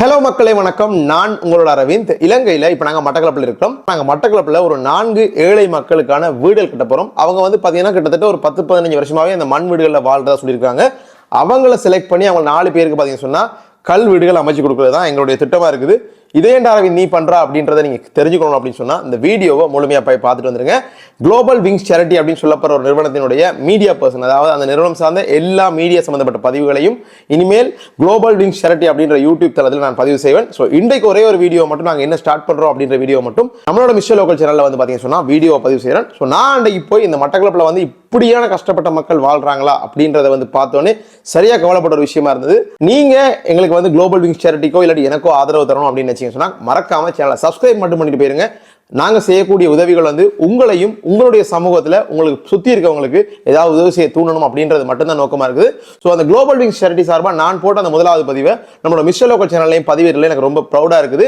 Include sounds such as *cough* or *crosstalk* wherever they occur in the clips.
Hello மக்களே வணக்கம். நான் உங்களோட அரவிந்த். இலங்கையில் இப்போ நாங்கள் மட்டக்களப்பில் இருக்கிறோம். நாங்கள் மட்டக்களப்பில் ஒரு நான்கு ஏழை மக்களுக்கான வீடுகள் கட்ட போகிறோம் அவங்க வந்து பார்த்தீங்கன்னா கிட்டத்தட்ட ஒரு பத்து பதினஞ்சு வருஷமாகவே அந்த மண் வீடுகளில் வாழ்றதா சொல்லியிருக்காங்க. அவங்கள செலக்ட் பண்ணி அவங்க நாலு பேருக்கு பார்த்தீங்கன்னு சொன்னால் கல் வீடுகள் அமைச்சு கொடுக்குறது தான் எங்களுடைய திட்டமாக இருக்குது. இதேண்டா அரவிந்த் நீ பண்ணுறா அப்படின்றத நீங்கள் தெரிஞ்சுக்கணும் அப்படின்னு சொன்னால் இந்த வீடியோவை முழுமையாக போய் பார்த்துட்டு வந்துருங்க. குளோபல் விங்ஸ் சேரிட்டி அப்படின்னு சொல்லப்படுற ஒரு நிறுவனத்தினுடைய மீடியா பர்சன் அதாவது அந்த நிறுவனம் சார்ந்த எல்லா மீடியா சம்மந்தப்பட்ட பதிவுகளையும் இனிமேல் குளோபல் விங்ஸ் சேரிட்டி அப்படின்ற யூடியூப் தளத்தில் நான் பதிவு செய்வேன். ஸோ இன்றைக்கு ஒரே ஒரு வீடியோ மட்டும் நாங்கள் என்ன ஸ்டார்ட் பண்ணுறோம் அப்படின்ற வீடியோ மட்டும் நம்மளோட மிஸ்டர் லோக்கல் சேனலில் வந்து பார்த்தீங்கன்னா சொன்னால் வீடியோவை பதிவு செய்கிறேன் ஸோ நான் அன்றைக்கு போய் இந்த மட்டக்களப்பில் வந்து இப்படியான கஷ்டப்பட்ட மக்கள் வாழ்றாங்களா அப்படின்றத வந்து பார்த்தோன்னே சரியா கவலைப்பட்ட ஒரு விஷயமா இருந்தது. நீங்க எங்களுக்கு வந்து குளோபல் விங்ஸ் சேரிட்டிக்கோ இல்லாட்டி எனக்கோ ஆதரவு தரணும் அப்படின்னு நினைச்சீங்க சொன்னா மறக்காம சேனலை சப்ஸ்கிரைப் மட்டும் பண்ணிட்டு போயிருங்க. நாங்க செய்யக்கூடிய உதவிகள் வந்து உங்களையும் உங்களுடைய சமூகத்துல உங்களுக்கு சுத்தி இருக்கவங்களுக்கு ஏதாவது உதவி செய்ய தூண்டணும் அப்படின்றது மட்டும்தான் நோக்கமா இருக்குது. ஸோ அந்த குளோபல் விங்ஸ் சேரிட்டி சார்பாக நான் போட்ட அந்த முதலாவது பதிவை நம்மளோட மிஸ்டர் லோக்கல் சேனல்லையும் பதிவேறில் எனக்கு ரொம்ப ப்ரௌடா இருக்குது.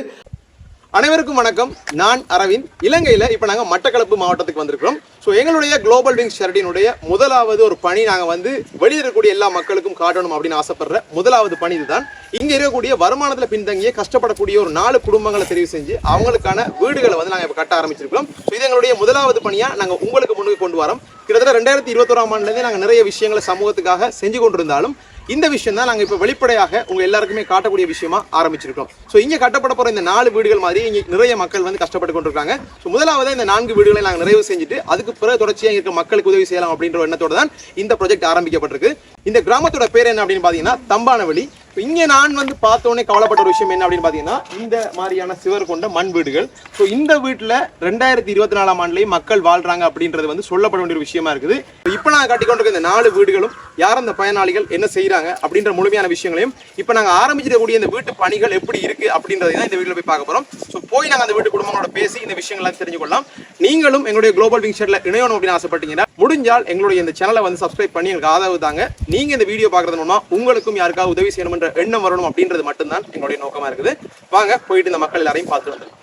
அனைவருக்கும் வணக்கம். நான் அரவிந்த். இலங்கையில் இப்போ நாங்கள் மட்டக்களப்பு மாவட்டத்துக்கு வந்திருக்கிறோம். ஸோ எங்களுடைய குளோபல் விங்ஸ் சேரிட்டியினுடைய முதலாவது ஒரு பணி நாங்கள் வந்து வெளியே இருக்கக்கூடிய எல்லா மக்களுக்கும் காட்டணும் அப்படின்னு ஆசைப்படுற முதலாவது பணி இதுதான். இங்கே இருக்கக்கூடிய வருமானத்தில் பின்தங்கிய கஷ்டப்படக்கூடிய ஒரு நாலு குடும்பங்களை தெரிவு செஞ்சு அவங்களுக்கான வீடுகளை வந்து நாங்கள் இப்போ கட்ட ஆரம்பிச்சிருக்கிறோம். ஸோ இது எங்களுடைய முதலாவது பணியாக நாங்கள் உங்களுக்கு முன்னுக்கு கொண்டு வரோம். கிட்டத்தட்ட ரெண்டாயிரத்தி இருபத்தோராம் ஆண்டுலேருந்தே நாங்கள் நிறைய விஷயங்களை சமூகத்துக்காக செஞ்சு கொண்டிருந்தாலும் இந்த விஷயம் தான் நாங்கள் இப்போ வெளிப்படையாக உங்கள் எல்லாருக்குமே காட்டக்கூடிய விஷயமா ஆரம்பிச்சிருக்கோம் ஸோ இங்கே கட்டப்பட போகிற இந்த நாலு வீடுகள் மாதிரி இங்கே நிறைய மக்கள் வந்து கஷ்டப்பட்டு கொண்டிருக்காங்க. ஸோ முதலாவது இந்த நான்கு வீடுகளை நாங்கள் நிறைவு செஞ்சுட்டு அதுக்கு பிறகு தொடர்ச்சியாக இருக்க மக்களுக்கு உதவி செய்யலாம் அப்படின்ற எண்ணத்தோட தான் இந்த ப்ராஜெக்ட் ஆரம்பிக்கப்பட்டிருக்கு. இந்த கிராமத்தோட பேர் என்ன அப்படின்னு பார்த்தீங்கன்னா தம்பானவழி இப்போ இங்கே நான் வந்து பார்த்தோன்னே கவலைப்பட்ட ஒரு விஷயம் என்ன அப்படின்னு பார்த்தீங்கன்னா இந்த மாதிரியான சிவர் கொண்ட மண் வீடுகள். ஸோ இந்த வீட்டில் ரெண்டாயிரத்தி இருபத்தி நாலாம் ஆண்டுலேயும் மக்கள் வாழ்றாங்க அப்படின்றது வந்து சொல்லப்பட வேண்டிய ஒரு விஷயமா இருக்குது. இப்போ நாங்கள் கட்டிக்கொண்டிருக்க இந்த நாலு வீடுகளும் யார் அந்த பயனாளிகள் என்ன செய்கிறாங்க அப்படின்ற முழுமையான விஷயங்களையும் இப்போ நாங்கள் ஆரம்பிச்சிருக்கக்கூடிய இந்த வீட்டு பணிகள் எப்படி இருக்கு அப்படின்றதை தான் இந்த வீட்டில் போய் பார்க்க போகிறோம் ஸோ போய் நாங்கள் அந்த வீட்டு குடும்பங்களோட பேசி இந்த விஷயங்கள்லாம் தெரிஞ்சுக்கொள்ளலாம். நீங்களும் எங்களுடைய குளோபல் விங் ஷெட்ல இணையணும் அப்படின்னு ஆசைப்பட்டீங்கன்னா முடிஞ்சால் எங்களுடைய இந்த சேனலை வந்து சப்ஸ்கிரைப் பண்ணி எங்களுக்கு ஆதரவு தாங்க. நீங்க இந்த வீடியோ பார்க்கறது மூலமா உங்களுக்கும் யாருக்காவது உதவி செய்யணும்ன்ற எண்ணம் வரணும் அப்படின்றது மட்டும்தான் எங்களுடைய நோக்கமா இருக்குது. வாங்க போயிட்டு இந்த மக்கள் எல்லாரையும் பார்த்துட்டு வந்துடலாம்.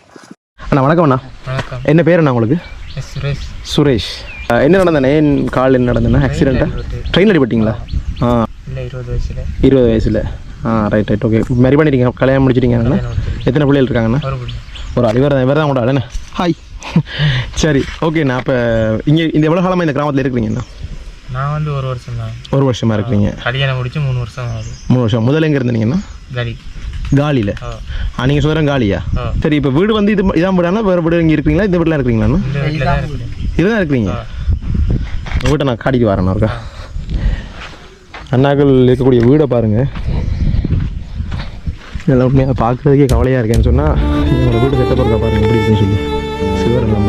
அண்ணா வணக்கம் அண்ணா. வணக்கம். என்ன பேர் அண்ணா உங்களுக்கு? சுரேஷ். சுரேஷ். என்ன நடந்தண்ணே ஏன் கால் என்ன நடந்தண்ணா ஆக்சிடெண்ட்டா ட்ரெயின் அடிபட்டீங்களா? ஆ. இல்லை இருபது வயசுல. இருபது வயசில். Ah right right okay marry பண்ணிட்டீங்க கல்யாணம் முடிச்சிட்டீங்கண்ணா எத்தனை பிள்ளைகள் இருக்காங்கண்ணா ஒரு ஆள். இவர் தான் இவர் தான் கூட ஹாய் சரி ஓகேண்ணா அப்போ இங்கே இந்த எவ்வளோ காலமாக இந்த கிராமத்தில் இருக்கிறீங்கண்ணா நான் வந்து ஒரு வருஷம் தான் ஒரு வருஷமா இருக்கிறீங்க. கல்யாணம் முடிச்சு மூணு வருஷம் ஆகுது. மூணு வருஷம். முதல்ல எங்கே இருந்தீங்கன்னா கலி. காலியில் ஆ. நீங்கள் சொல்கிறேன் காலியா. சரி இப்போ வீடு வந்து இது இதான் வீடானா வேறு வீடு இங்கே இருக்கிறீங்களா? இந்த வீட்டில் இருக்கிறீங்களாண்ணா இதுதான் இருக்கிறீங்க? வீட்டை நான் காட்டிக்கு வரேன் இருக்கா அண்ணாக்கள் இருக்கக்கூடிய வீடை பாருங்கள் இதெல்லாம் உண்மையாக பார்க்குறதுக்கே கவலையாக இருக்கேன்னு சொன்னால் என்னோட வீடு கட்ட போகிறதா பாருங்க. எப்படி இருக்குன்னு சொல்லி. சிவர் எல்லாம்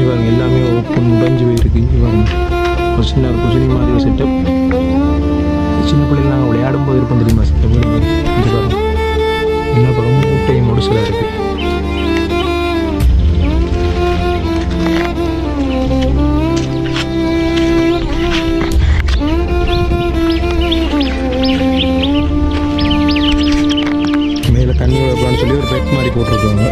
இவங்க எல்லாமே ஓப்பன் உடைஞ்சு போயிருக்கு இவங்க பாருங்க ஒரு சின்ன ஒரு குசினி மாதிரி ஒரு செட்டப் சின்ன பிள்ளைங்க நாங்கள் விளையாடும் போது இருப்போம் தெரியுமா செட்டப் இங்க பக்கம் எல்லா பக்கமும் மூட்டையும் முடிச்சலாக இருக்குது தண்ணி வைக்கலாம்னு சொல்லி ஒரு பெட் மாதிரி போட்டிருக்காங்க.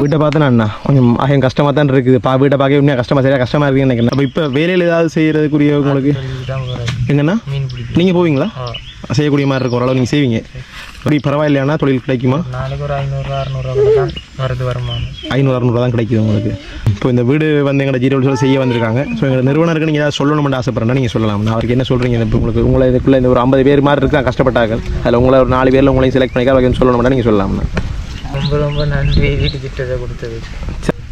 வீட்டை பார்த்தேன் அண்ணா கொஞ்சம் ஆகியம் கஷ்டமாக தான் இருக்குது. பா வீட்டை பார்க்க உண்மையாக கஷ்டமாக சரியாக கஷ்டமாக இருக்குன்னு நினைக்கிறேன். அப்போ இப்போ வேலையில் ஏதாவது செய்கிறதுக்குரிய உங்களுக்கு பிடிக்கும் நீங்கள் போவீங்களா? செய்யக்கூடிய மாதிரி இருக்கும். ஓரளவு நீங்கள் செய்வீங்க. அப்படி பரவாயில்லையாண்ணா? தொழில் கிடைக்குமா? நாளைக்கு ஒரு ஐநூறுரூவா அறநூறுவா தான் வருது வருமானம். ஐநூறு அறநூறு தான் கிடைக்குது உங்களுக்கு. இப்போ இந்த வீடு வந்து எங்களோட ஜீரோ சொல்ல செய்ய வந்திருக்காங்க. ஸோ எங்கள் நிறுவனருக்கு நீங்கள் ஏதாவது சொல்லணும்னு ஆசைப்படுறேன்னா நீங்கள் சொல்லலாம். நான் அவருக்கு என்ன சொல்கிறீங்க இப்போ உங்களுக்கு? உங்களை இதுக்குள்ளே இந்த ஒரு ஐம்பது பேர் மாதிரி இருக்கு கஷ்டப்பட்டாங்க அதில் உங்களை ஒரு நாலு பேரில் உங்களையும் செலக்ட் பண்ணிக்க அவருக்கு சொல்லணும்னா நீங்கள் சொல்லலாம்ண்ணா ரொம்ப ரொம்ப நன்றி. வீட்டு திட்டத்தை கொடுத்தது.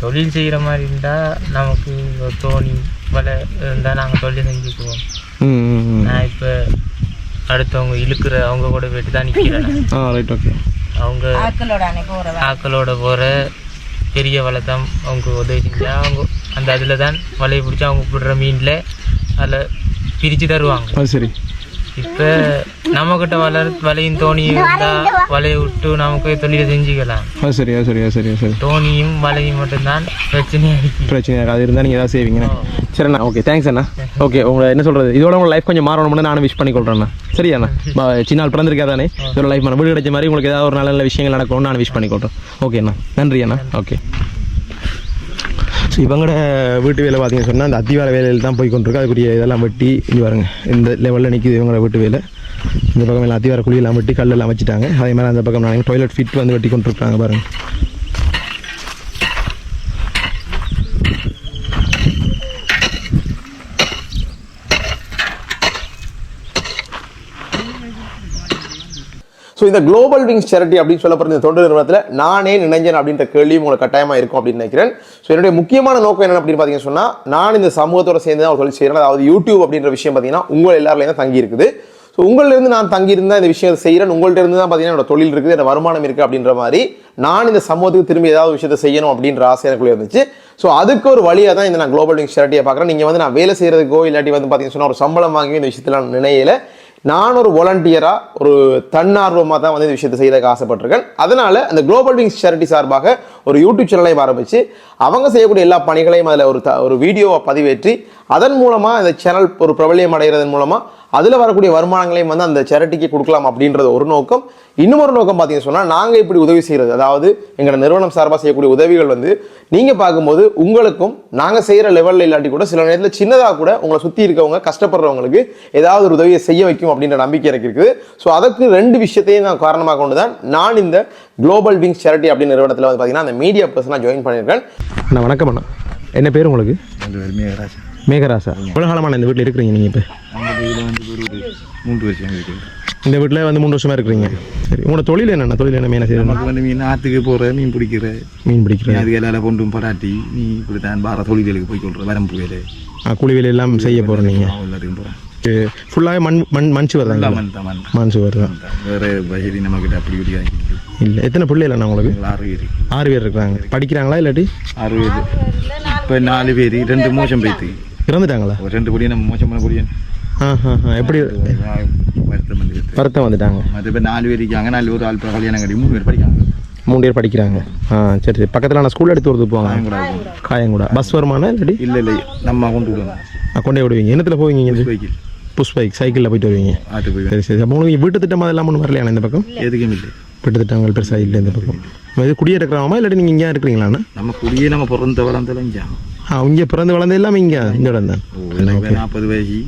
தொழில் செய்கிற மாதிரி இருந்தால் நமக்கு தோணி வலை இருந்தால் நாங்கள் தொழில் செஞ்சுக்குவோம். நான் இப்போ அடுத்தவங்க இழுக்கிற அவங்க கூட போயிட்டு தான் நிற்கிறேன் ஆ ரைட் ஓகே அவங்க ஆக்களோட போகிற பெரிய வலை தான் அவங்க உதவி செஞ்சா அவங்க அந்த அதில் தான் வலையை பிடிச்சி அவங்க விடுற மீனில் அதில் பிரித்து தருவாங்க. அது சரி. இப்போ நம்மக்கிட்ட வளர் வலையும் தோணியும் இருந்தால் வலையை விட்டு நமக்கு தொழிலை செஞ்சுக்கலாம். சரியா சரியா சரியா சரி தோணியும் வலையும் மட்டும்தான் பிரச்சனையாக இருக்கு. பிரச்சனை இல்லை. அது இருந்தால் நீங்கள் ஏதாவது செய்வீங்கண்ணா சரிண்ணா ஓகே தேங்க்ஸ் அண்ணா. ஓகே உங்களை என்ன சொல்கிறது இதோட உங்கள் லைஃப் கொஞ்சம் மாறணும்னு நானும் விஷ் பண்ணி கொள்கிறேண்ணா சரியாண்ணா *laughs* சின்ன நாள் பிறந்திருக்காதானே இதோட லைஃப் வீடு கிடைச்ச மாதிரி உங்களுக்கு ஏதாவது ஒரு நல்ல நல்ல விஷயங்கள் நடக்கணும்னு நான் விஷ் பண்ணி கொள்கிறேன் ஓகேண்ணா நன்றி அண்ணா. ஓகே இவங்களோட வீட்டு வேலை பார்த்தீங்கன்னு சொன்னால் அந்த அத்திவார வேலையில் தான் போய் கொண்டிருக்கு. அதுக்குரிய இதெல்லாம் வெட்டி இங்கே பாருங்க இந்த லெவலில் நிற்கிது இவங்களோட வீட்டு வேலை. இந்த பக்கம் எல்லாம் அத்திவார குழியெல்லாம் வெட்டி கல்லெல்லாம் வச்சுட்டாங்க. அதே மாதிரி அந்த பக்கம் நாங்கள் டாய்லெட் ஃபிட் வந்து வெட்டி கொண்டிருக்காங்க பாருங்கள் ஸோ இந்த குளோபல் விங்ஸ் சேரிட்டி அப்படின்னு சொல்லப்படுற இந்த தொண்டு நிறுவனத்தில் நானே நினைஞ்சேன் அப்படின்ற கேள்வியும் உங்களுக்கு கட்டாயமாக இருக்கும் அப்படின்னு நினைக்கிறேன். ஸோ என்னுடைய முக்கியமான நோக்கம் என்ன அப்படின்னு பார்த்தீங்கன்னு சொன்னால் நான் இந்த சமூகத்தோட சேர்ந்து தான் ஒரு சொல்லி செய்கிறேன் அதாவது யூடியூப் அப்படின்ற விஷயம் பார்த்தீங்கன்னா உங்கள் எல்லாருலையும் தான் தங்கி இருக்குது. ஸோ உங்களிலிருந்து நான் தங்கியிருந்தால் இந்த விஷயத்தை செய்கிறேன் உங்கள்கிட்ட இருந்து தான் பார்த்தீங்கன்னா என்னோட தொழில் இருக்குது என்னோட வருமானம் இருக்குது அப்படின்ற மாதிரி நான் இந்த சமூகத்துக்கு திரும்பி ஏதாவது விஷயத்தை செய்யணும் அப்படின்ற ஆசை எனக்குள்ளே இருந்துச்சு. ஸோ அதுக்கு ஒரு வழியாக தான் இந்த நான் குளோபல் விங் சேரிட்டியை பார்க்குறேன். நீங்கள் வந்து நான் வேலை செய்கிறதுக்கோ இல்லாட்டி வந்து பார்த்தீங்கன்னு சொன்னால் ஒரு சம்பளம் வாங்கி இந்த விஷயத்தில் நான் நினையில. நான் ஒரு வாலண்டியராக ஒரு தன்னார்வமாக தான் வந்து இந்த விஷயத்தை செய்யறதுக்கு ஆசைப்பட்டிருக்கேன். அதனால் அந்த குளோபல் விங்ஸ் சேரிட்டி சார்பாக ஒரு யூடியூப் சேனலையும் ஆரம்பித்து அவங்க செய்யக்கூடிய எல்லா பணிகளையும் அதில் ஒரு த ஒரு வீடியோவை பதிவேற்றி அதன் மூலமாக இந்த சேனல் ஒரு பிரபலியம் அடைகிறதன் மூலமாக அதில் வரக்கூடிய வருமானங்களையும் வந்து அந்த சேரிட்டிக்கு கொடுக்கலாம் அப்படின்றது ஒரு நோக்கம். இன்னும் ஒரு நோக்கம் பார்த்தீங்கன்னு சொன்னால் நாங்கள் இப்படி உதவி செய்கிறது அதாவது எங்களோட நிறுவனம் சார்பாக செய்யக்கூடிய உதவிகள் வந்து நீங்கள் பார்க்கும்போது உங்களுக்கும் நாங்கள் செய்கிற லெவலில் இல்லாட்டி கூட சில நேரத்தில் சின்னதாக கூட உங்களை சுற்றி இருக்கவங்க கஷ்டப்படுறவங்களுக்கு ஏதாவது ஒரு உதவியை செய்ய வைக்கும் அப்படின்ற நம்பிக்கை எனக்கு இருக்குது. ஸோ அதுக்கு ரெண்டு விஷயத்தையும் நான் காரணமாக கொண்டு தான் நான் இந்த குளோபல் விங்ஸ் சேரிட்டி அப்படின்னு நிறுவனத்தில் வந்து பார்த்தீங்கன்னா அந்த மீடியா பர்சனாக ஜாயின் பண்ணியிருக்கேன். அண்ணா வணக்கம் அண்ணா. என்ன பேர் உங்களுக்கு? மேகராசா? எவ்வளோ காலமான இந்த வீட்டில் இருக்கிறீங்க நீங்கள் இப்போ? மூன்று வருஷம் இந்த வீட்டில் வந்து மூணு வருஷமா இருக்கிறீங்க. சரி உங்களோட தொழில் என்னென்ன? தொழில் என்ன மெயினாக செய்யணும் நமக்கு வந்து மீன் ஆற்றுக்கு போகிற மீன் பிடிக்கிற. மீன் நீ பிடிக்கிறது அதுக்கு எல்லாம் கொண்டும் பராட்டி நீ இப்படி தான் பார தொழில்களுக்கு போய் கொள்ற வரம்பு வேலை ஆ, கூலி வேலை எல்லாம் செய்ய போகிறோம் நீங்கள் எல்லாத்தையும் போகிறேன் ஃபுல்லாகவே மண் மண் மண் சுவர் தான் மண் தான் மண் மண் சுவர் தான். வேறு பகிரி நம்மக்கிட்ட அப்படி இப்படி வாங்கிட்டு இல்லை எத்தனை பிள்ளைகள் உங்களுக்கு? ஆறு பேர். ஆறு பேர் இருக்கிறாங்க. படிக்கிறாங்களா இல்லாட்டி? ஆறு பேர். இப்போ நாலு பேர் ரெண்டு மோசம் போய்த்து இறந்துட்டாங்களா? ஒரு ரெண்டு பொடியன் ஆ ஆ எப்படி வருத்தம் வந்து வருத்தம் வந்துட்டாங்க? மற்ற பேர் நாலு பேர் இருக்காங்க நாலு ஒரு ஆள் இப்போ கல்யாணம் கட்டி மூணு பேர் படிக்காங்க மூணு பேர் படிக்கிறாங்க. ஆ சரி சரி. பக்கத்தில் நான் ஸ்கூல் எடுத்து வரது போவாங்க. காயங்கூட. பஸ் வருமானா இல்லாட்டி? இல்லை இல்லை. நம்ம கொண்டு விடுவோம் கொண்டே விடுவீங்க. என்னத்தில் போவீங்க பைக்கில் புஷ் பைக் சைக்கிளில் போயிட்டு வருவீங்க. சரி சரி. அப்போ உங்களுக்கு வீட்டு திட்டம் அதெல்லாம் ஒன்றும் வரலையா இந்த பக்கம்? எதுக்கும் இல்லை. வீட்டு திட்டங்கள் பெருசாக இல்லை இந்த பக்கம். இது குடியேறக்கிறாமா இல்லாட்டி நீங்கள் இங்கே இருக்கிறீங்களாண்ணா? நம்ம குடியே நம்ம பிறந்த வளர்ந்தெல்லாம் இங்கே இங்கே பிறந்து வளர்ந்து எல்லாமே இங்கே இந்த இடம் தான் நாற்பது வயசு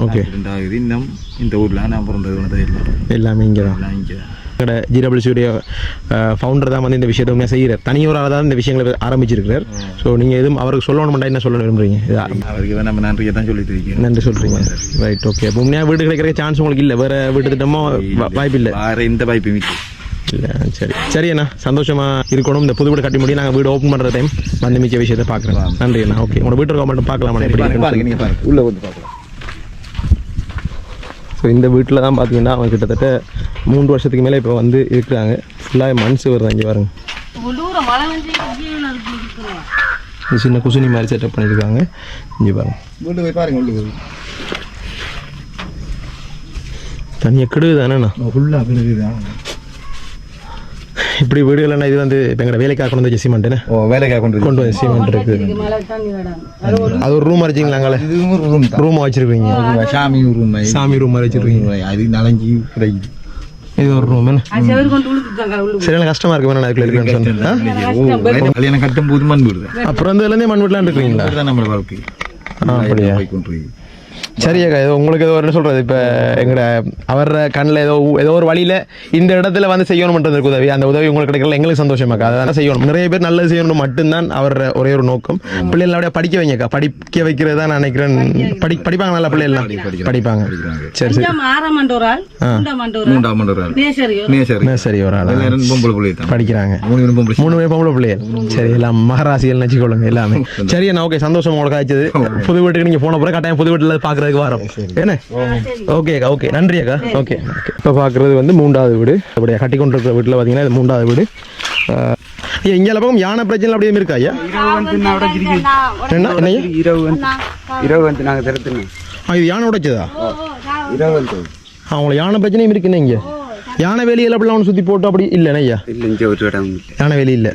ஓகே ரெண்டாகுது இன்னும் இந்த ஊரில் நான் பிறந்தது எல்லாமே இங்கே தான் இங்கே எங்களோட ஜிடபிள்யூடைய ஃபவுண்டர் தான் வந்து இந்த விஷயத்தை உண்மையாக செய்கிறார் தனியொரு தான் இந்த விஷயங்களை ஆரம்பிச்சிருக்கிறார் ஸோ நீங்கள் எதுவும் அவருக்கு சொல்லணும்டா என்ன சொல்ல விரும்புறீங்க அவருக்கு தான் நம்ம நன்றியை தான் சொல்லிட்டு இருக்கேன் நன்றி சொல்கிறீங்க ரைட் ஓகே உண்மையாக வீடு கிடைக்கிற சான்ஸ் உங்களுக்கு இல்லை வேறு வீட்டு திட்டமோ வாய்ப்பு இல்லை வேறு எந்த வாய்ப்பும் இல்லை சரி. சரி அண்ணா சந்தோஷமாக இருக்கணும். இந்த புது வீடு கட்டி முடியும் நாங்கள் வீடு ஓப்பன் பண்ணுற டைம் வந்து மிச்ச விஷயத்தை பார்க்குறேன் நன்றி அண்ணா. ஓகே. உங்களோட வீட்டு மட்டும் பார்க்கலாமா? எப்படி உள்ளே வந்து பார்க்கலாம் ஸோ இந்த வீட்டில் தான் பார்த்தீங்கன்னா அவங்க கிட்டத்தட்ட மூன்று வருஷத்துக்கு மேலே இப்போ வந்து இருக்கிறாங்க. ஃபுல்லாக மண் சுவர் தான் இங்கே பாருங்க. இது சின்ன குசினி மாதிரி செட்டப் பண்ணியிருக்காங்க. இங்கே பாருங்க. பாருங்க உள்ளே தனியாக கெடுது தானேண்ணா ஃபுல்லாக கிடக்குதான் இப்படி வீடுகள் இது வந்து இப்போ எங்களை வேலைக்காக கொண்டு வந்து சிமெண்ட்டுன்னு ஓ வேலைக்காக கொண்டு கொண்டு வந்து சிமெண்ட் இருக்குது. அது ஒரு ரூம் ஒரு ரூம் தான். ரூம் வச்சிருக்கீங்க. சாமி ரூம் சாமி ரூம் வச்சிருக்கீங்க. அது நலஞ்சி கிடைக்குது இது ஒரு ரூம் சரியான கஷ்டமா இருக்கு வேணும் அதுக்குள்ள இருக்குன்னு கல்யாணம் கட்டும் போது மண் வீடு. அப்புறம் வந்து இதுலேருந்தே மண் வீட்டில் இருக்கிறீங்களா இதுதான் நம்மளோட வாழ்க்கை. ஆ, அப்படியா? சரி அக்கா ஏதோ உங்களுக்கு ஏதோ என்ன சொல்றது? இப்போ எங்கட அவர் கண்ணில் ஏதோ ஏதோ ஒரு வழியில இந்த இடத்துல வந்து செய்யணும்ன்றது உதவி அந்த உதவி உங்களுக்கு கிடைக்கல எங்களுக்கு சந்தோஷமாக்கா அதை செய்யணும். நிறைய பேர் நல்லது செய்யணும் மட்டும்தான் அவர் ஒரே ஒரு நோக்கம். பிள்ளைகள் அப்படியே படிக்க வைங்கக்கா படிக்க வைக்கிறது தான் நான் நினைக்கிறேன். படி படிப்பாங்க நல்லா பிள்ளைகள் படிப்பாங்க. சரி சரி. மூன்றாம் ஒரு ஆள். நேசரி ஒரு பொம்பளை பிள்ளை படிக்கிறாங்க. மூணு பேரும் பொம்பளை பிள்ளைகள். சரி எல்லாம் மகராசிகள் நினச்சிக்கொள்ளுங்க எல்லாமே. சரி அண்ணா ஓகே சந்தோஷம் உங்களுக்கு ஆயிடுச்சு. புது வீட்டுக்கு நீங்கள் போன பிறகு கட்டாயம் புது வீட்டில் பார்க்குறதுக்கு வரோம். என்ன? ஓகே அக்கா ஓகே நன்றி அக்கா. ஓகே ஓகே இப்போ பார்க்குறது வந்து மூன்றாவது வீடு. அப்படியே கட்டி கொண்டு இருக்கிற வீட்டில் பார்த்தீங்கன்னா இது மூன்றாவது வீடு. ஐயா இங்கே பக்கம் யானை பிரச்சனை அப்படியே இருக்கா ஐயா? என்ன என்ன ஐயா? இரவு வந்து இரவு வந்து நாங்கள் திறத்துனோம் ஆ, இது யானை உடைச்சதா இருபது அவங்கள யானை பிரச்சனையும் இருக்குண்ணே இங்கே. யானை வேலியில் அப்படிலாம் ஒன்று சுற்றி போட்டு அப்படி இல்லைண்ணே ஐயா? இல்லை இங்கே ஒரு இடம் யானை வேலி இல்லை.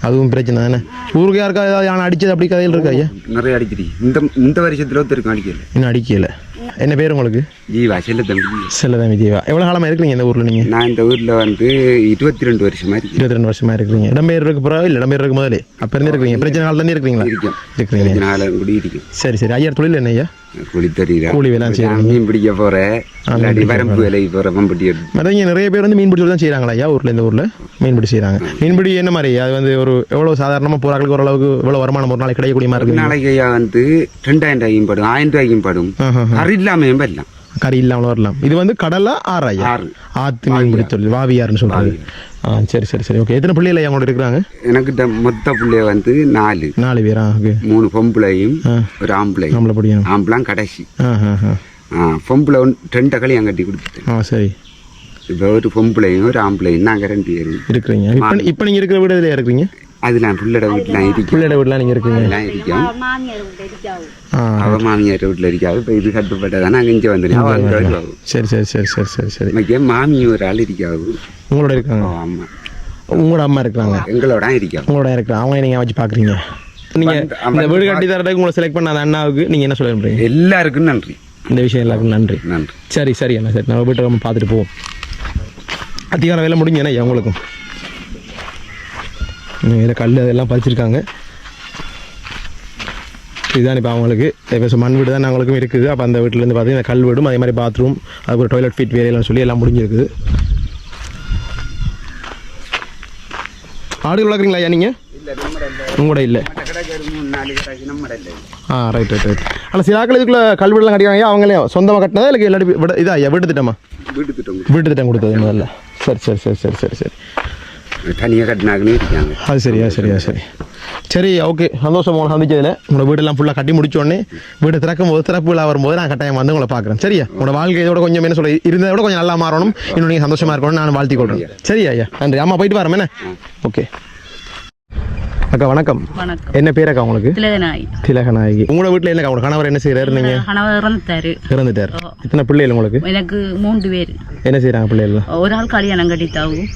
அதுவும் பிரச்சனை தானே? ஊருக்கு யாருக்கா ஏதாவது அடிச்சது அப்படி கதையில் இருக்கா ஐயா? நிறைய அடிக்கிறீ இந்த இந்த வருஷத்துல ஒருத்தருக்கும் அடிக்கல. இன்னும் அடிக்கல. என்ன பேர் உங்களுக்கு? ஜீவா செல்ல தம்பி செல்லதாமி தேவா எவ்வளோ காலமாக இருக்கிறீங்க இந்த ஊரில் நீங்கள் நான் இந்த ஊர்ல வந்து இருபத்தி ரெண்டு வருஷமா இருக்கேன். இருபத்தி ரெண்டு வருஷமா இருக்கிறீங்க. இடம்பெயர் இருக்கு பிறகு இல்லை இடம்பெயர் இருக்கு முதலே? அப்போ இருந்து இருக்கிறீங்க. பிரச்சனை நாள் தானே இருக்கிறீங்களா? இருக்கிறீங்க. நாள் கூடி இருக்கும் சரி சரி. ஐயா தொழில் என்ன ஐயா? கூலி தெரியுறா கூலி வேலை செய்றீங்க. மீன் பிடிக்க போறேன். வரம்பு வேலைக்கு போறேன். மம்பட்டி மற்றவங்க நிறைய பேர் வந்து மீன்பிடி தான் செய்கிறாங்களா ஐயா ஊரில் இந்த ஊரில்? மீன்பிடி செய்கிறாங்க மீன்பிடி என்ன மாதிரி அது வந்து ஒரு எவ்வளோ சாதாரணமாக போகிறாங்களுக்கு ஓரளவுக்கு எவ்வளோ வருமானம் ஒரு நாளைக்கு கிடைக்கக்கூடிய மாதிரி நாளைக்கு ஐயா வந்து ரெண்டாயிரம் ரூபாய்க்கும் படும் ஆயிரம் ரூபாய்க்கும் படும். கறி இல்லாமையும் வரலாம். கறி இல்லாமல் வரலாம். இது வந்து கடலா ஆறா. ஐயா ஆறு. ஆத்து மீன்பிடி தொழில் வாவியார்னு சொல்கிறாங்க ஆ சரி சரி சரி. ஓகே. எத்தனை பிள்ளைகள் அவங்களோட இருக்கிறாங்க? எனக்கு மொத்த பிள்ளைய வந்து நாலு. நாலு பேரா? ஓகே. மூணு பொம்பளையும் ஒரு ஆம்பளை நம்மள படியும் ஆம்பளாம் கடைசி. பொம்பளை ரெண்டு கல்யாணம் கட்டி கொடுத்துட்டேன். ஆ சரி. இப்போ ஒரு பொம்பளையும் ஒரு ஆம்பளையும் நாங்கள் ரெண்டு பேரும். இருக்கிறீங்க. இப்போ இப்போ நீங்கள் இருக்கிற வீடு இதில் இருக்கிறீங்க? அது நான் பிள்ளைட வீட்டில் இருக்கேன். பிள்ளையோட வீட்டில் நீங்கள் இருக்கீங்க? எல்லாம் இருக்கோம் மாமியார் வீட்டு இருக்காவு? ஆ. அவ மாமியார் வீட்டில் இருக்காது இப்போ இது கட்டுப்பட்டதான் நாங்கள் இங்கே அவள் அங்கே வருவாங்க சரி சரி சரி சரி சரி சரி. இன்னைக்கு மாமி ஒரு ஆள் இருக்காது உங்களோட இருக்காங்க? ஆமாம் உங்களோட அம்மா இருக்கிறாங்க எங்களோட இருக்காது உங்களோட இருக்கிறாங்க அவங்க நீங்கள் வச்சு பார்க்குறீங்க நீங்கள் இந்த வீடு கட்டி தரதுக்கு உங்களை செலக்ட் பண்ண அந்த அண்ணாவுக்கு நீங்கள் என்ன சொல்ல விரும்புறீங்க? எல்லாருக்கும் நன்றி. இந்த விஷயம் எல்லாருக்கும் நன்றி. நன்றி. சரி சரி அண்ணா சரி. நம்ம வீட்டை நம்ம பார்த்துட்டு போவோம். அதிகார வேலை முடிஞ்சேண்ணா உங்களுக்கும்? இதில் கல் அதெல்லாம் பதிச்சிருக்காங்க இதுதான் இப்போ அவங்களுக்கு. இப்போ மண் வீடு தான் அவங்களுக்கும் இருக்குது. அப்போ அந்த வீட்டிலேருந்து பார்த்தீங்கன்னா கல் வீடும் அதே மாதிரி பாத்ரூம் அதுக்கு டாய்லெட் ஃபிட் வேலையெல்லாம் சொல்லி எல்லாம் முடிஞ்சிருக்குது. ஆடுகள் வளர்க்குறீங்களா ஐயா நீங்கள் உங்களோட இல்லை. ஆ ரைட் ரைட் ரைட் ஆனால் சில ஆட்கள் இதுக்குள்ள கல்வீடுலாம் கட்டிக்காங்க அவங்களே சொந்தமாக கட்டினதா இல்லை இல்லாட்டி விட இதா ஐயா வீட்டு திட்டமா? வீட்டு திட்டம் வீட்டு திட்டம் கொடுத்தது முதல்ல. சரி சரி சரி சரி சரி சரி. தனியாக கட்டினாங்கன்னு இருக்காங்க அது சரியா சரியா சரி. சரி ஓகே. சந்தோஷம் உங்களை சந்திச்சதில். உங்களோட வீடெல்லாம் ஃபுல்லாக கட்டி முடிச்ச உடனே வீடு திறக்கும் போது திறப்பு விழா வரும்போது நான் கட்டாயம் வந்து உங்களை பார்க்குறேன். சரியா? உங்களோட வாழ்க்கை இதோட கொஞ்சம் என்ன சொல்ல இருந்ததை விட கொஞ்சம் நல்லா மாறணும். இன்னும் நீங்கள் சந்தோஷமாக இருக்கணும்னு நான் வாழ்த்தி கொள்கிறேன் சரியா ஐயா. நன்றி. ஆமாம் போயிட்டு வரேன் என்ன? ஓகே. அக்கா வணக்கம். வணக்கம். என்ன பேர் அக்கா உங்களுக்கு? திலகநாய் திலகநாயகி. உங்களோட வீட்டில் என்னக்கா உங்களோட கணவர் என்ன செய்கிறாரு நீங்கள் கணவர் இறந்துட்டாரு. இறந்துட்டார். எத்தனை பிள்ளைகள் உங்களுக்கு? எனக்கு மூன்று பேர். என்ன செய்கிறாங்க பிள்ளைகள்? ஒரு ஆள் கல்யாணம் கட்டித்தாவும்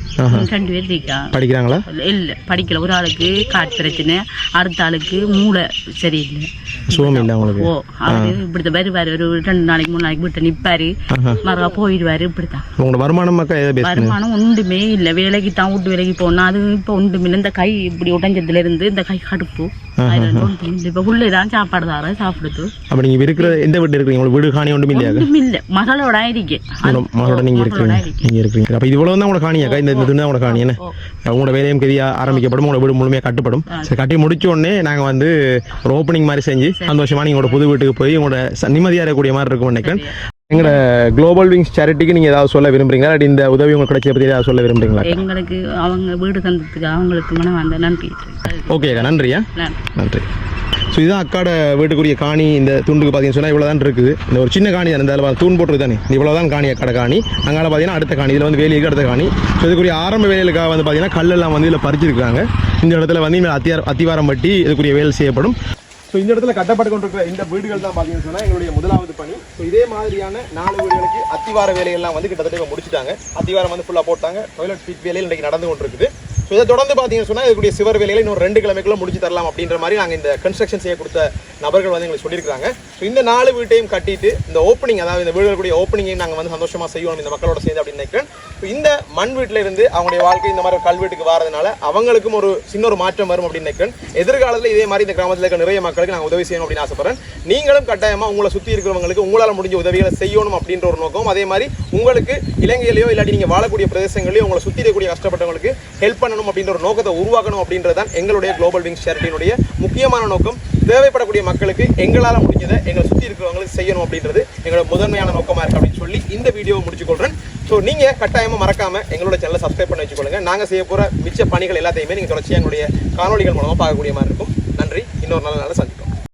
ரெண்டு பேர் இருக்காங்க படிக்கிறாங்களா? இல்ல படிக்கல. ஒரு ஆளுக்கு காட் பிரச்சனை அடுத்த ஆளுக்கு மூளை சரியில்லை. சுகம் இல்லை அவங்களுக்கு. ஓ அவரு இப்படித்தான் வருவாரு. ஒரு ரெண்டு நாளைக்கு மூணு நாளைக்கு வீட்டை நிப்பாரு. மறுவா போயிடுவாரு இப்படித்தான். உங்களோட வருமானம் வருமானம் ஒன்றுமே இல்லை. வேலைக்கு தான் வீட்டு வேலைக்கு போனா அது இப்போ ஒன்றும் இந்த கை இப்படி உடைஞ்சதுல இருந்து இந்த கை கடுப்பு. அதுல இருந்து ஒன்றும் இல்லை. இப்போ உள்ளே தான் சாப்பாடு தர சாப்பிடுது. அப்போ நீங்கள் இருக்கிற எந்த வீட்டில் இருக்கிறீங்க உங்களுக்கு வீடு காணி ஒன்றும் இல்லையா? ஒன்றும் இல்லை. மகளோட இருக்கேன் நீங்கள் இருக்கிறீங்க நீங்கள் இருக்கிறீங்க அப்போ இவ்வளோ தான் உங்களோட காணியாக்கா இந்த இந்த துணி தான் உங்களோட காணி. என்ன? உங்களோட வேலையும் கதியா ஆரம்பிக்கப்படும். உங்களோட வீடு முழுமையாக கட்டுப்படும். சரி கட்டி முடிச்ச உடனே நாங்கள் வந்து ஒரு ஓப்பனிங் மாதிரி செஞ்சு சந்தோஷமா நீங்களோட புது வீட்டுக்கு போய் உங்களோட ச- நிம்மதியா இருக்கக்கூடிய மாதிரி இருக்கும் நினைக்கிறேன் எங்களோட குளோபல் விங்ஸ் சேரிட்டிக்கு நீங்கள் ஏதாவது சொல்ல விரும்புறீங்களா? இல்லாட்டி இந்த உதவி உங்களுக்கு கிடைச்ச பற்றி ஏதாவது சொல்ல விரும்புறீங்களா? எங்களுக்கு அவங்க வீடு தந்ததுக்கு அவங்களுக்கு மனம் வந்த நன்றி ஓகேக்கா நன்றியா? நன்றி. நன்றி. ஸோ இதுதான் அக்காட வீட்டுக்குரிய காணி. இந்த தூண்டுக்கு பார்த்தீங்கன்னு சொன்னால் இவ்வளோ தான் இருக்குது. இந்த ஒரு சின்ன காணி தான். இந்த தூண் போட்டுருக்கு தானே. இவ்வளோ தான் காணி அக்கடை காணி. அங்கால பார்த்தீங்கன்னா அடுத்த காணி. இதில் வந்து வேலைக்கு அடுத்த காணி. ஸோ இதுக்குரிய ஆரம்ப வேலைகளுக்காக வந்து பார்த்தீங்கன்னா கல்லெல்லாம் வந்து இதில் பறிச்சிருக்காங்க. இந்த இடத்துல வந்து இனிமேல் அத்தியார அத்திவாரம் பட்டி இதுக்குரிய வேலை செய்யப்படும். ஸோ இந்த இடத்துல கட்டப்பட்டு கொண்டிருக்கிற இந்த வீடுகள் தான் பார்த்தீங்கன்னு சொன்னால் எங்களுடைய முதலாவது பணி. ஸோ இதே மாதிரியான நாலு வீடுகளுக்கு அத்திவார வேலையெல்லாம் வந்து கிட்டத்தட்ட முடிச்சுட்டாங்க முடிச்சிட்டாங்க. அத்திவாரம் வந்து ஃபுல்லாக போட்டாங்க. டாய்லெட் ஃபிட் வேலையில் இன்றைக்கி நடந்து கொண்டிருக்குது. ஸோ இதை தொடர்ந்து பார்த்தீங்கன்னு சொன்னால் இதுக்குரிய சிவர் வேலைகளை இன்னும் ரெண்டு கிழமைக்குள்ள முடிச்சு தரலாம் அப்படின்ற மாதிரி நாங்கள் இந்த கன்ஸ்ட்ரக்ஷன் செய்ய கொடுத்த நபர்கள் வந்து எங்களுக்கு சொல்லியிருக்காங்க ஸோ இந்த நாலு வீட்டையும் கட்டிட்டு இந்த ஓப்பனிங் அதாவது இந்த வீடுகளுடைய ஓப்பனிங்கையும் நாங்கள் வந்து சந்தோஷமாக செய்வோம் இந்த மக்களோட சேர்ந்து அப்படின்னு நினைக்கிறேன். ஸோ இந்த மண் வீட்டில் இருந்து அவங்களுடைய வாழ்க்கை இந்த மாதிரி கல்வீட்டுக்கு வரதுனால அவங்களுக்கும் ஒரு சின்ன ஒரு மாற்றம் வரும் அப்படின்னு நினைக்கிறேன். எதிர்காலத்தில் இதே மாதிரி இந்த கிராமத்தில் இருக்க நிறைய மக்களுக்கு நாங்கள் உதவி செய்யணும் அப்படின்னு ஆசைப்படுறேன். நீங்களும் கட்டாயமாக உங்களை சுற்றி இருக்கிறவங்களுக்கு உங்களால் முடிஞ்ச உதவிகளை செய்யணும் அப்படின்ற ஒரு நோக்கம். அதே மாதிரி உங்களுக்கு இலங்கையிலேயோ இல்லாட்டி நீங்கள் வாழக்கூடிய பிரதேசங்களையோ உங்களை சுற்றி இருக்கக்கூடிய கஷ்டப்பட்டவங்களுக்கு ஹெல்ப் பண்ணணும் அப்படின்ற ஒரு நோக்கத்தை உருவாக்கணும் அப்படின்றது தான் எங்களுடைய குளோபல் விங்ஸ் சேரிட்டியினுடைய முக்கியமான நோக்கம். தேவைப்படக்கூடிய மக்களுக்கு எங்களால் முடிஞ்சதை எங்களை சுற்றி இருக்கிறவங்களுக்கு செய்யணும் அப்படின்றது எங்களோட முதன்மையான நோக்கமாக இருக்கு அப்படின்னு சொல்லி இந்த வீடியோவை முடிச்சுக்கொள்கிறேன் ஸோ நீங்கள் கட்டாயமாக மறக்காமல் எங்களோட சேனலை சப்ஸ்கிரைப் பண்ணி வச்சுக்கொள்ளுங்க. நாங்கள் செய்ய போகிற மிச்ச பணிகள் எல்லாத்தையுமே நீங்கள் தொடர்ச்சியாக எங்களுடைய காணொலிகள் மூலமாக பார்க்கக்கூடிய மாதிரி இருக்கும். நன்றி. இன்னொரு நல்ல நாள் சந்திப்போம்.